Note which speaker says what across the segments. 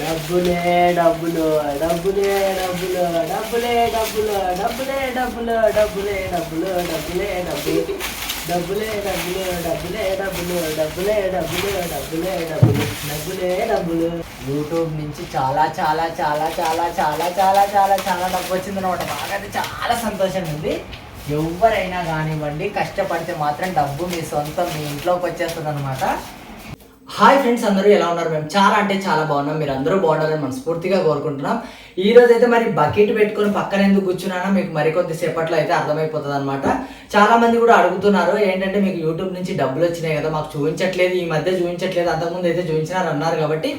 Speaker 1: డబ్బులే డబ్బులు డబ్బులే డబ్బులు డబ్బులే డబ్బులు డబ్బులే డబ్బులు డబ్బులే డబ్బులు డబ్బులే డబ్బులు డబ్బులే డబ్బులు డబ్బులే డబ్బులు డబ్బులే డబ్బులు డబ్బులే డబ్బులు డబ్బులే డబ్బులు యూట్యూబ్ నుంచి చాలా చాలా చాలా చాలా చాలా చాలా చాలా చాలా డబ్బు వచ్చింది అనమాట అయితే చాలా సంతోషంగా ఉంది ఎవరైనా కానివ్వండి కష్టపడితే మాత్రం డబ్బు మీ సొంతం మీ ఇంట్లోకి వచ్చేస్తుంది అనమాట హాయ్ ఫ్రెండ్స్ అందరూ ఎలా ఉన్నారు? మేము చాలా అంటే చాలా బాగున్నాం. మీరు అందరూ బాగుండాలని మనస్ఫూర్తిగా కోరుకుంటున్నాం. ఈ రోజు అయితే మరి బకెట్ పెట్టుకొని పక్కన ఎందుకు కూర్చున్నానో మీకు మరికొద్ది సేపట్లో అయితే అర్థమైపోతుంది అనమాట చాలా మంది కూడా అడుగుతున్నారు ఏంటంటే మీకు యూట్యూబ్ నుంచి డబ్బులు వచ్చినాయి కదా మాకు చూపించట్లేదు ఈ మధ్య చూపించట్లేదు అంతకుముందు అయితే చూపించినారు అన్నారు కాబట్టి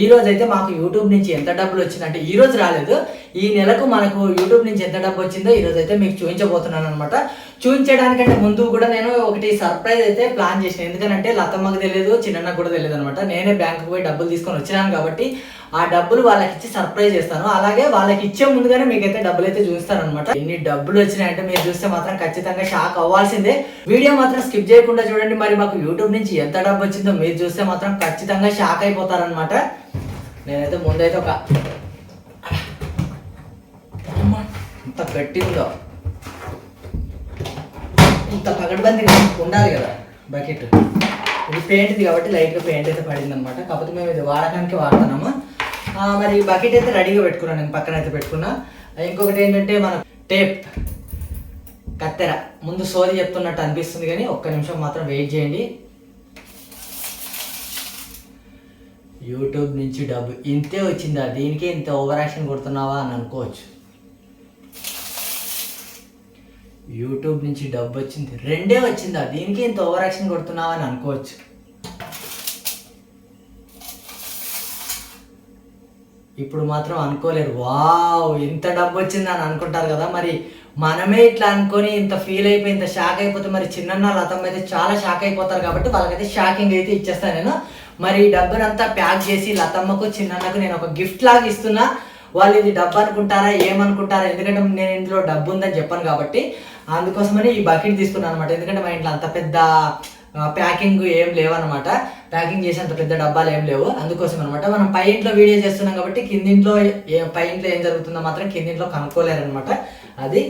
Speaker 1: ఈ రోజు అయితే మాకు యూట్యూబ్ నుంచి ఎంత డబ్బులు వచ్చిందంటే ఈ రోజు రాలేదు. ఈ నెలకు మనకు యూట్యూబ్ నుంచి ఎంత డబ్బు వచ్చిందో ఈ రోజు అయితే మీకు చూపించబోతున్నాను అనమాట చూపించడానికంటే ముందు కూడా నేను ఒకటి సర్ప్రైజ్ అయితే ప్లాన్ చేసిన. ఎందుకంటే లతమ్మకు తెలియదు చిన్నకు కూడా తెలియదు అనమాట నేనే బ్యాంకుకు పోయి డబ్బులు తీసుకొని వచ్చినాను కాబట్టి ఆ డబ్బులు వాళ్ళకి ఇచ్చి సర్ప్రైజ్ చేస్తాను. అలాగే వాళ్ళకి ఇచ్చే ముందుగానే మీకైతే డబ్బులు అయితే చూస్తాను అనమాట ఎన్ని డబ్బులు వచ్చినాయంటే మీరు చూస్తే మాత్రం ఖచ్చితంగా షాక్ అవ్వాల్సిందే. వీడియో మాత్రం స్కిప్ చేయకుండా చూడండి. మరి మాకు యూట్యూబ్ నుంచి ఎంత డబ్బు వచ్చిందో మీరు చూస్తే మాత్రం ఖచ్చితంగా షాక్ అయిపోతారనమాట నేనైతే ముందైతే ఒక ఇంత గట్టిందో ఇంత పగడబంది ఉండాలి కదా బకెట్. ఇది పెయింట్ది కాబట్టి లైట్గా పెయింట్ అయితే పడింది అనమాట కాకపోతే మేము ఇది వాడకానికి వాడుతున్నాము. మరి ఈ బకెట్ అయితే రెడీగా పెట్టుకున్నాను నేను పక్కన అయితే పెట్టుకున్నా. ఇంకొకటి ఏంటంటే మన టేప్ కత్తెర. ముందు సోది చెప్తున్నట్టు అనిపిస్తుంది కానీ ఒక్క నిమిషం మాత్రం వెయిట్ చేయండి. యూట్యూబ్ నుంచి డబ్బు. ఇంతే వచ్చిందా? దీనికే ఇంత ఓవర్ యాక్షన్ కొడుతున్నావా అని అనుకోవచ్చు. యూట్యూబ్ నుంచి డబ్బు వచ్చింది. రెండే వచ్చిందా? దీనికి ఇంత ఓవర్ యాక్షన్ కొడుతున్నావా అని అనుకోవచ్చు. ఇప్పుడు మాత్రం అనుకోలేరు వావ్ ఇంత డబ్బు వచ్చింది అని అనుకుంటారు కదా మరి. మనమే ఇట్లా అనుకొని ఇంత ఫీల్ అయిపోయి ఇంత షాక్ అయిపోతే మరి చిన్న లతమ్మ అయితే చాలా షాక్ అయిపోతారు కాబట్టి వాళ్ళకైతే షాకింగ్ అయితే ఇచ్చేస్తాను నేను. మరి ఈ డబ్బునంతా ప్యాక్ చేసి లతమ్మకు చిన్నన్నకు నేను ఒక గిఫ్ట్ లాగా ఇస్తున్నా. వాళ్ళు ఇది డబ్బు అనుకుంటారా ఏమనుకుంటారా? ఎందుకంటే నేను ఇందులో డబ్బు ఉందని చెప్పాను కాబట్టి అందుకోసమని ఈ బకెట్ తీసుకున్నాను అనమాట ఎందుకంటే మా ఇంట్లో అంత పెద్ద ప్యాకింగ్ ఏం లేవన్నమాట. ప్యాకింగ్ చేసేంత అంత పెద్ద డబ్బాలు ఏం లేవు. అందుకోసం అనమాట మనం పై ఇంట్లో వీడియో చేస్తున్నాం కాబట్టి కిందింట్లో ఏ పై ఇంట్లో ఏం జరుగుతుందో మాత్రం కిందింట్లో కనుక్కోలేరు అనమాట అది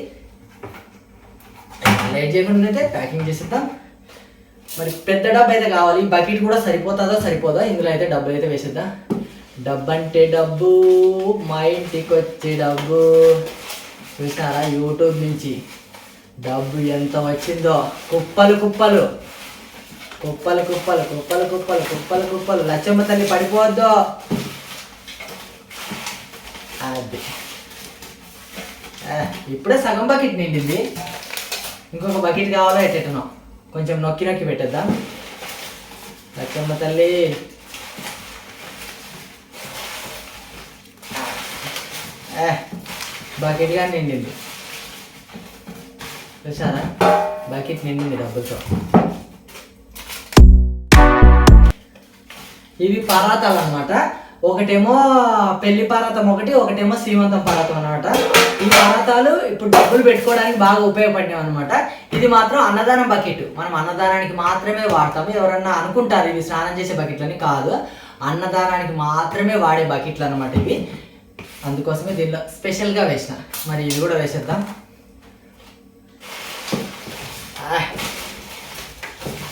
Speaker 1: లైట్ చేయకుండా అయితే ప్యాకింగ్ చేసేద్దాం. మరి పెద్ద డబ్బా అయితే కావాలి. బకెట్ కూడా సరిపోతుందో సరిపోదా? ఇందులో అయితే డబ్బులు అయితే వేసేద్దాం. డబ్బు అంటే డబ్బు మా ఇంటికి వచ్చే డబ్బు. చూసారా? యూట్యూబ్ నుంచి డబ్బు ఎంత వచ్చిందో. కుప్పలు కుప్పలు. కుప్పలు కుప్పలు కుప్పలు కుప్పలు కుప్పలు కుప్పలు. లచ్చమ్మ తల్లి పడిపోవద్దు. అది. ఇప్పుడే సగం బకెట్ నిండింది. ఇంకొక బకెట్ కావాలో ఎట్టెట్టనో కొంచెం నొక్కి నొక్కి పెట్టేద్దాం. లచ్చమ్మ తల్లి. బకెట్ కానీ నిండింది. చూసారా? బకెట్ నిండింది డబ్బులతో. ఇవి పర్వతాలు అనమాట ఒకటేమో పెళ్ళి పర్వతం ఒకటి ఒకటేమో శ్రీమంతం పర్వతం అనమాట ఈ పర్వతాలు ఇప్పుడు డబ్బులు పెట్టుకోవడానికి బాగా ఉపయోగపడినాయి అనమాట ఇది మాత్రం అన్నదానం బకెట్. మనం అన్నదానానికి మాత్రమే వాడతాము ఎవరన్నా అనుకుంటారు ఇవి స్నానం చేసే బకెట్లని కాదు. అన్నదానానికి మాత్రమే వాడే బకెట్లు అనమాట ఇవి. అందుకోసమే దీనిలో స్పెషల్గా వేసిన. మరి ఇది కూడా వేసేద్దాం.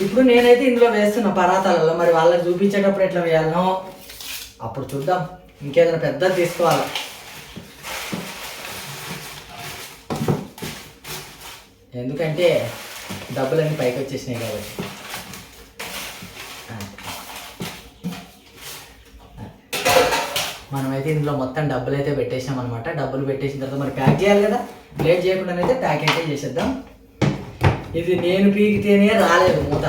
Speaker 1: ఇప్పుడు నేనైతే ఇందులో వేస్తున్న పరాతాలలో మరి వాళ్ళకి చూపించేటప్పుడు ఎట్లా వేయాలనో అప్పుడు చూద్దాం. ఇంకేదైనా పెద్దది తీసుకోవాలి? ఎందుకంటే డబ్బులన్నీ పైకి వచ్చేసినాయి కాబట్టి. మనమైతే ఇందులో మొత్తం డబ్బులు అయితే పెట్టేసాం అనమాట డబ్బులు పెట్టేసిన తర్వాత మరి ప్యాక్ చేయాలి కదా? లేట్ చేయకుండానైతే ప్యాక్ అయితే చేసేద్దాం. ఇది నేను పీకితేనే రాలేదు మూత.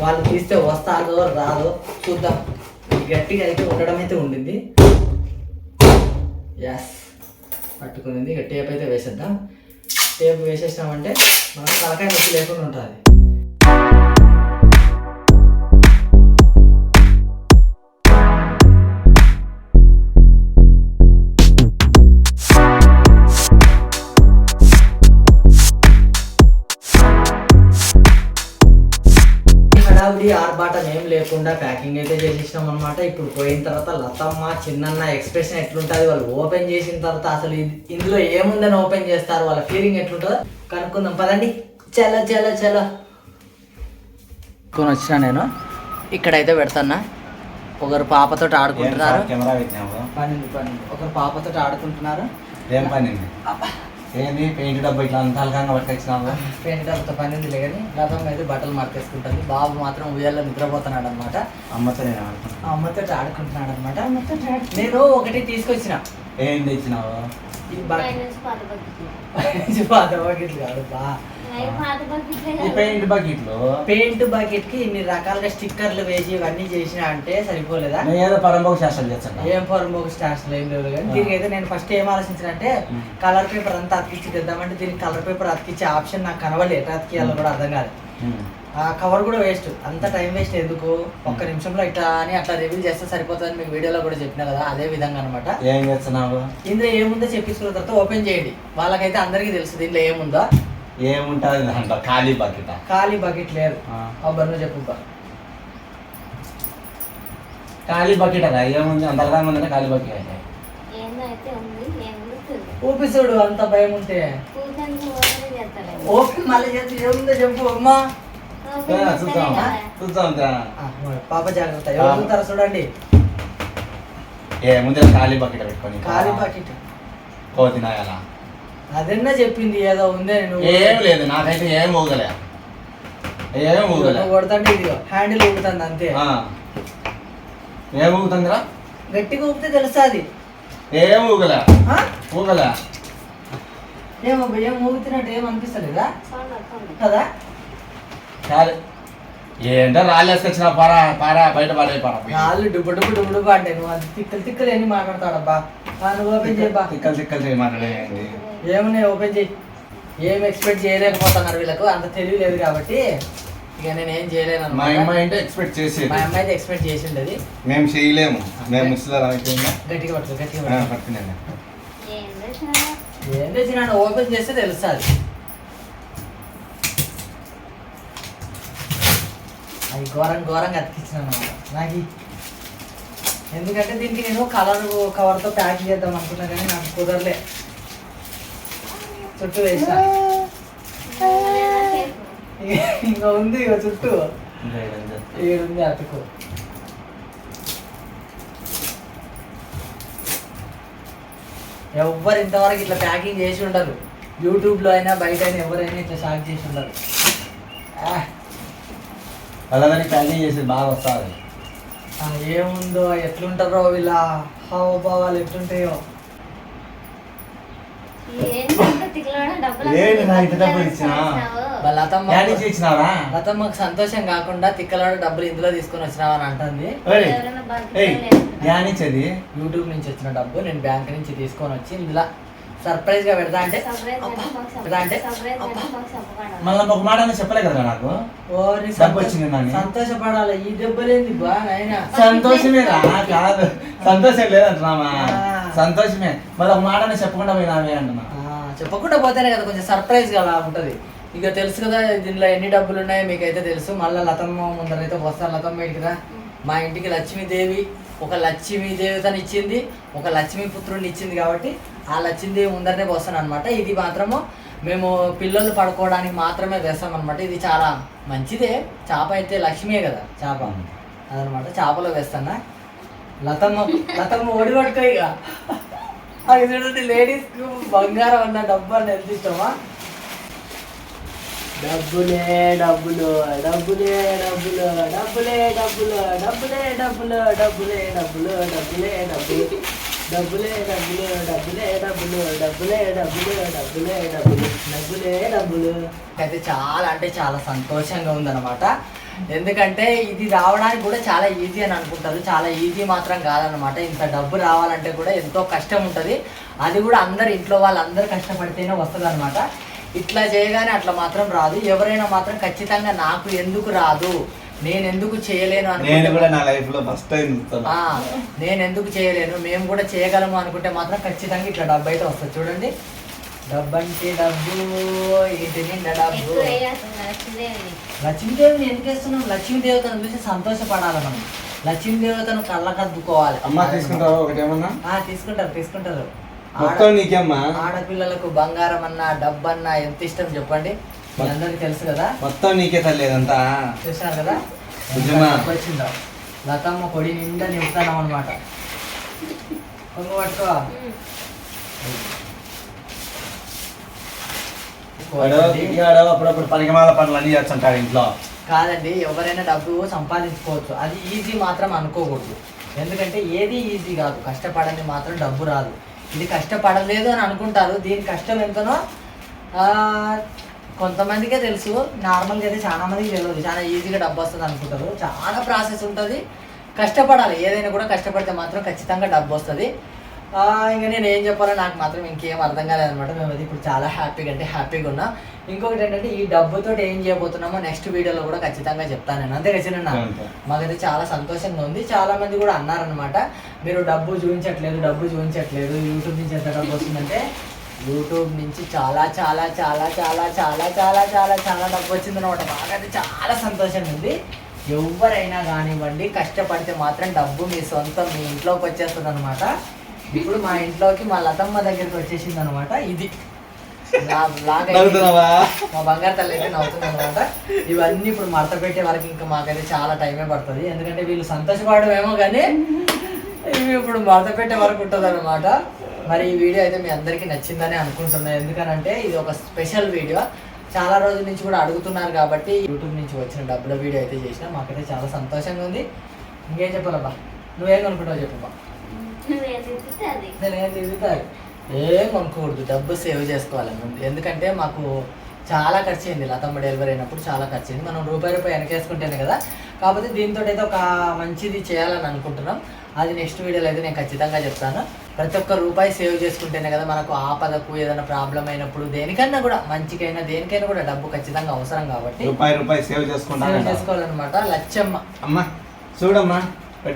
Speaker 1: వాళ్ళు తీస్తే వస్తాదో రాదో చూద్దాం. ఇది గట్టిగా అయితే ఉండడం అయితే ఉండింది. ఎస్ పట్టుకునింది. ఇక టేప్ అయితే వేసేద్దాం. టేప్ వేసేసినామంటే మనకు తలకాయ నొప్పి లేకుండా ఉంటుంది. ఆర్భాటం ఏం లేకుండా ప్యాకింగ్ అయితే చేసేసినాం అనమాట ఇప్పుడు పోయిన తర్వాత లతమ్మ చిన్నన్న ఎక్స్ప్రెషన్ ఎట్లుంటుంది? వాళ్ళు ఓపెన్ చేసిన తర్వాత అసలు ఇది- ఇందులో ఏముందని ఓపెన్ చేస్తారు? వాళ్ళ ఫీలింగ్ ఎట్లుంటుందో కనుక్కుందాం. పదండి. చలో చలో చలో. కొని వచ్చిన నేను? ఇక్కడైతే పెడతానా ఒకరు పాపతో ఆడుకుంటున్నారు.
Speaker 2: కెమెరా పెట్టినాము
Speaker 1: పని పని ఒకరు పాపతో ఆడుకుంటున్నారు.
Speaker 2: ఏం పని ఏంది? పెయింట్ డబ్బా ఇట్లా అంత అలకంగా పట్టుకొచ్చినాము
Speaker 1: పెయింట్ డబ్బతో పని ఉంది కానీ లతమ్మ అయితే బట్టలు మార్చేసుకుంటుంది. బాబు మాత్రం ఉయ్యాల్లో నిద్రపోతున్నాడు అనమాట
Speaker 2: అమ్మతో నేను ఆడుకున్నాను
Speaker 1: అమ్మతో ఆడుకుంటున్నాడు. అనమాట నేను ఒకటి తీసుకొచ్చిన.
Speaker 2: ఏం తెచ్చినావు
Speaker 1: ఇది
Speaker 3: పాత బకెట్లు.
Speaker 1: ఇది పాత బకెట్లు కాదు బా.
Speaker 3: బకెట్లే
Speaker 2: ఈ
Speaker 3: కదా.
Speaker 2: పెయింట్
Speaker 1: పెయింట్ బకెట్కి ఇన్ని రకాలుగా స్టిక్కర్లు వేసి ఇవన్నీ చేసిన అంటే సరిపోలేదా?
Speaker 2: నేను ఏదో పరంభోగ శాస్త్రాలు చేస్తాను
Speaker 1: ఏం ఒక స్టార్స్ ఏం లేవు కానీ. దీనికి అయితే నేను ఫస్ట్ ఏం ఆలోచించిన అంటే. కలర్ పేపర్ అంతా అతికిచ్చి తెద్దామంటే దీనికి కలర్ పేపర్ అతికిచ్చే ఆప్షన్ నాకు కనవలేదు ఎట్లా అతికియాలో కూడా అర్థం కాదు ఆ కవర్ కూడా వేస్ట్ అంత టైం వేస్ట్ ఎందుకు? ఒక్క నిమిషంలో ఇట్లా అని అట్లా రివీల్ చేస్తే సరిపోతుందని మీకు వీడియోలో కూడా చెప్పిన కదా అదే విధంగా అనమాట
Speaker 2: ఏం చేస్తున్నావు?
Speaker 1: ఇందులో ఏముందో చెప్పించుకున్న తర్వాత ఓపెన్ చేయండి. వాళ్ళకైతే అందరికీ తెలుసు దీంట్లో ఏముందో.
Speaker 2: ఏముంటుంది దాంట్లో ఖాళీ బకెట్.
Speaker 1: ఖాళీ బకెట్ లేదు. అబ్బర్ను చెప్పుతా
Speaker 2: ఖాళీ బకెట్ అదా? ఏముంది? అంతగా ఉందంటే ఖాళీ బకెట్
Speaker 3: అంటే.
Speaker 1: ఊపిసుడు అంత భయం ఉంటే. ఓపి మళ్ళీ చేసి ఏముందో చెప్పు అమ్మా.
Speaker 2: చూద్దాం. చూద్దాం
Speaker 1: పాప జాగ్రత్త. చూడండి.
Speaker 2: ఏ ముందే ఖాళీ బకెట్ పెట్టుకొని.
Speaker 1: ఖాళీ బకెట్.
Speaker 2: కోతినాయాలా
Speaker 1: అదన్నా చెప్పింది ఏదో ఉందే నువ్వు.
Speaker 2: ఏం లేదు నాకైతే ఏం ఊగలే. ఏం ఊగలే.
Speaker 1: నువ్వు కొడతాంటే ఇదిగో హ్యాండిల్ ఊగుతుంది అంతే.
Speaker 2: ఆ. ఏం ఊగుతుందిరా?
Speaker 1: గట్టిగా ఊపితే తెలుస్తుంది.
Speaker 2: ఏం ఊగలే. ఊగలే.
Speaker 1: ఏమో ఏం ఊగుతున్నట్టు ఏం అనిపిస్తలేదా. కదా?
Speaker 2: చాలు. ఏంటో రాళ్ళు వేసుకొచ్చిన పారా పారా బయట పడే పారా.
Speaker 1: నాళ్ళు డుబ్బు డుబ్బు డుబ్బు డుబ్బు అంటే నువ్వు అది తిక్కలు తిక్కలు ఎన్ని మాట్లాడతాడబ్బా ఆ, నువ్వు ఓపెన్ చేయబ్బా
Speaker 2: తిక్కలు తిక్కలు చేయి మాట్లాడేయండి
Speaker 1: ఏమున్నాయి? ఓపెన్ చేయి. ఏం ఎక్స్పెక్ట్ చేయలేకపోతున్నారు వీళ్ళకు? అంత తెలియలేదు కాబట్టి ఇక నేను ఏం చేయలేను
Speaker 2: మా. అమ్మాయి అంటే ఎక్స్పెక్ట్ చేసేది.
Speaker 1: మా అమ్మాయి అయితే ఎక్స్పెక్ట్ చేసి ఉండేది
Speaker 2: మేము చేయలేము. మేము ముసలి అయిపోయిందా
Speaker 1: గట్టిగా పట్టుకో గట్టిగా
Speaker 2: పట్టుకున్నాను.
Speaker 1: ఏం తెచ్చినా ఓపెన్ చేస్తే తెలుస్తుంది అవి ఘోరం ఘోరంగా అన్నమాట నాకు ఎందుకంటే దీనికి నేను కలర్ కవర్తో ప్యాక్ చేద్దాం అనుకున్నా కానీ నాకు కుదరలే. చుట్టూ వేసిన. ఇంకా ఉంది ఇక చుట్టూ ఏడుంది అతుకు. ఎవ్వరు ఇంతవరకు ఇట్లా ప్యాకింగ్ చేసి ఉండరు. యూట్యూబ్లో అయినా బయట అయినా ఎవరైనా ఇట్లా షాక్ చేసి ఉండరు.
Speaker 2: వాళ్ళందరికీ ప్యాకింగ్ చేసేది బాగా వస్తుంది.
Speaker 1: ఆ, ఏముందో ఎట్లుంటారో వీళ్ళ హావభావాలు ఎట్లుంటాయో.
Speaker 2: ఏంటి నా ఇంత
Speaker 3: బకెట్లు
Speaker 2: డబ్బులు ఇచ్చినా?
Speaker 3: ఇచ్చినావు.
Speaker 1: వాళ్ళ లతమ్మ
Speaker 2: యాడ్ ఇచ్చినావా
Speaker 1: లతమ్మకు సంతోషం కాకుండా తిక్కలాడు డబ్బులు ఇందులో తీసుకొని వచ్చినావు అని అంటుంది.
Speaker 2: యానిచ్చేది
Speaker 1: యూట్యూబ్ నుంచి వచ్చిన డబ్బు నేను బ్యాంక్ నుంచి తీసుకొని వచ్చి ఇందులో సర్ప్రైజ్గా పెడతా అంటే
Speaker 3: అంటే
Speaker 1: పెడతా.
Speaker 2: మళ్ళీ ఒక మాట అన్నా చెప్పలే కదా నాకు.
Speaker 1: సంతోషపడాలి ఈ దెబ్బలేంది బా నాయన
Speaker 2: సంతోషమే రా కాదు సంతోషం లేదంటున్నామా. సంతోషమే. మరి ఒక మాట చెప్పకుండా పోయినావే అంటున్నా
Speaker 1: చెప్పకుండా పోతేనే కదా కొంచెం సర్ప్రైజ్ కదా ఉంటది. ఇక తెలుసు కదా దీనిలో ఎన్ని డబ్బులు ఉన్నాయో మీకైతే తెలుసు. మళ్ళీ లతమ్మ ముందరైతే వస్తాను లతమ్మ రా మా ఇంటికి లక్ష్మీదేవి ఒక లక్ష్మీదేవతని ఇచ్చింది ఒక లక్ష్మీ పుత్రుడిని ఇచ్చింది కాబట్టి ఆ లక్ష్మీదేవి ముందరనే వస్తాను అనమాట ఇది మాత్రము మేము పిల్లలు పడుకోవడానికి మాత్రమే వేస్తాం అనమాట ఇది చాలా మంచిదే. చేప అయితే లక్ష్మీయే కదా చేప. అదనమాట చేపలో వేస్తానా? లతమ్మ లతమ్మ ఒడి పట్టుకో ఇక అది చూడండి బంగారం అన్న డబ్బు అని ఎంత ఇష్టమా
Speaker 4: డబ్బులే డబ్బులు డబ్బులే డబ్బులు డబ్బులే డబ్బులు డబ్బులే డబ్బులు డబ్బులే డబ్బులు డబ్బులే డబ్బులు డబ్బులే డబ్బులు డబ్బులే డబ్బులు డబ్బులే డబ్బులు డబ్బులే డబ్బులు డబ్బులే డబ్బులు
Speaker 1: అయితే చాలా అంటే చాలా సంతోషంగా ఉందన్నమాట ఎందుకంటే ఇది రావడానికి కూడా చాలా ఈజీ అని అనుకుంటారు. చాలా ఈజీ మాత్రం కాదనమాట ఇంత డబ్బు రావాలంటే కూడా ఎంతో కష్టం ఉంటుంది. అది కూడా అందరు ఇంట్లో వాళ్ళందరూ కష్టపడితేనే వస్తుంది అనమాట ఇట్లా చేయగానే అట్లా మాత్రం రాదు. ఎవరైనా మాత్రం ఖచ్చితంగా నాకు ఎందుకు రాదు? నేను ఎందుకు చేయలేను
Speaker 2: నేను
Speaker 1: అనుకుంటే
Speaker 2: కూడా నా లైఫ్లో ఫస్ట్ టైం
Speaker 1: ఆ, నేను ఎందుకు చేయలేను? మేము కూడా చేయగలము అనుకుంటే మాత్రం ఖచ్చితంగా ఇట్లా డబ్బు అయితే వస్తుంది. చూడండి. డబ్బు అంటే డబ్బు ఇంటి నిండా డబ్బు.
Speaker 3: లక్ష్మీదేవిని
Speaker 1: లక్ష్మీదేవిని ఎందుకు వేస్తున్నాం లక్ష్మీదేవతను చూసి సంతోషపడాలి మనం. లక్ష్మీదేవతను కళ్ళకద్దుకోవాలి.
Speaker 2: అమ్మ తీసుకుంటావా? ఒకటేమన్నా?
Speaker 1: ఆ, తీసుకుంటారు తీసుకుంటారు.
Speaker 2: మొత్తం
Speaker 1: ఆడ-
Speaker 2: నీకేమ్మా?
Speaker 1: ఆడపిల్లలకు బంగారం అన్నా డబ్బు అన్నా ఎంత ఇష్టం చెప్పండి? మీ అందరికి తెలుసు కదా?
Speaker 2: మొత్తం నీకే తల్లి ఇదంతా
Speaker 1: చూసినారు కదా? వచ్చిందో. లతమ్మ పొడి నిండా నింపుతాం అనమాట కొంగు పట్టుకో.
Speaker 2: వాడు దిగాడు అప్పుడప్పుడు పనికిమాల పనులు అన్ని చేస్తుంటాడు ఇంట్లో.
Speaker 1: కాదండి ఎవరైనా డబ్బు సంపాదించుకోవచ్చు. అది ఈజీ మాత్రం అనుకోకూడదు. ఎందుకంటే ఏది ఈజీ కాదు. కష్టపడని మాత్రం డబ్బు రాదు. ఇది కష్టపడలేదు అని అనుకుంటారు. దీని కష్టం ఎంతనో కొంతమందికే తెలుసు. నార్మల్గా అయితే చాలా మందికి తెలియదు చాలా ఈజీగా డబ్బు వస్తుంది అనుకుంటారు. చాలా ప్రాసెస్ ఉంటుంది. కష్టపడాలి. ఏదైనా కూడా కష్టపడితే మాత్రం ఖచ్చితంగా డబ్బు వస్తుంది. ఇంకా నేను ఏం చెప్పాలో నాకు మాత్రం ఇంకేం అర్థం కాలేదనమాట మేము అది ఇప్పుడు చాలా హ్యాపీగా అంటే హ్యాపీగా ఉన్నా. ఇంకొకటి ఏంటంటే ఈ డబ్బుతో ఏం చేయబోతున్నామో నెక్స్ట్ వీడియోలో కూడా ఖచ్చితంగా చెప్తాను నేను. అంతే ఖచ్చితంగా. మాకైతే చాలా సంతోషంగా ఉంది. చాలా మంది కూడా అన్నారనమాట మీరు డబ్బు చూపించట్లేదు డబ్బు చూపించట్లేదు. యూట్యూబ్ నుంచి ఎంత డబ్బు వస్తుందంటే యూట్యూబ్ నుంచి చాలా చాలా చాలా చాలా చాలా చాలా చాలా చాలా డబ్బు వచ్చిందనమాట మాకైతే చాలా సంతోషంగా ఉంది. ఎవరైనా కానివ్వండి కష్టపడితే మాత్రం డబ్బు మీ సొంతం మీ ఇంట్లోకి వచ్చేస్తుంది అనమాట ఇప్పుడు మా ఇంట్లోకి మా లతమ్మ దగ్గరికి వచ్చేసింది అనమాట ఇది మా బంగారు తల్లి అయితే నవ్వుతుంది అనమాట ఇవన్నీ ఇప్పుడు మడత పెట్టే వరకు ఇంకా మాకైతే చాలా టైమే పడుతుంది. ఎందుకంటే వీళ్ళు సంతోషపడమేమో కానీ ఇవి ఇప్పుడు మడత పెట్టే వరకు ఉంటుంది అనమాట మరి ఈ వీడియో అయితే మీ అందరికీ నచ్చిందని అనుకుంటున్నాను ఎందుకనంటే ఇది ఒక స్పెషల్ వీడియో. చాలా రోజుల నుంచి కూడా అడుగుతున్నారు కాబట్టి యూట్యూబ్ నుంచి వచ్చిన డబ్బుల వీడియో అయితే చేసిన మాకైతే చాలా సంతోషంగా ఉంది. ఇంకేం చెప్పాలబ్బా? నువ్వేం అనుకుంటావు చెప్పబ్బా నేను ఏం కొనుక్కోకూడదు డబ్బు సేవ్ చేసుకోవాలి ఎందుకంటే మాకు చాలా ఖర్చు అయింది లతమ్మ డెలివరీ అయినప్పుడు చాలా ఖర్చు అయింది మనం రూపాయి రూపాయి వెనకేసుకుంటేనే కదా. కాకపోతే దీంతో అయితే ఒక మంచిది చేయాలని అనుకుంటున్నాం. అది నెక్స్ట్ వీడియోలో అయితే నేను ఖచ్చితంగా చెప్తాను. ప్రతి ఒక్క రూపాయి సేవ్ చేసుకుంటేనే కదా మనకు ఆపదకు ఏదైనా ప్రాబ్లం అయినప్పుడు దేనికైనా కూడా మంచికైనా దేనికైనా కూడా డబ్బు ఖచ్చితంగా అవసరం కాబట్టి
Speaker 2: రూపాయి రూపాయి సేవ్
Speaker 1: సేవ్
Speaker 2: చేసుకుంటా
Speaker 1: చేసుకోవాలన్నమాట. లచ్చమ్మ.
Speaker 2: అమ్మా చూడమ్మా.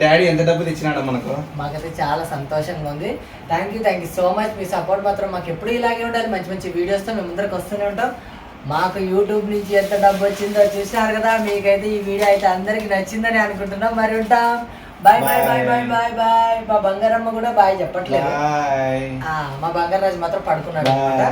Speaker 2: డాడీ ఎంత డబ్బు తెచ్చినాడు మనకు.
Speaker 1: మాకైతే చాలా సంతోషంగా ఉంది. Thank you thank you so much me support మాత్రం మాకు ఎప్పుడు ఇలాగే ఉండాలి. మంచి మంచి వీడియోస్తో మేము ముందరికి వస్తూనే ఉంటాం. మాకు యూట్యూబ్ నుంచి ఎంత డబ్బు వచ్చిందో చూసినారు కదా మీకైతే ఈ వీడియో అయితే అందరికి నచ్చిందని అనుకుంటున్నాం. మరి ఉంటాం. Bye bye bye bye bye bye మా బంగారమ్మ కూడా బాయ్ చెప్పట్లేదు. మా బంగారాజు మాత్రం పడుకున్నాడు అనమాట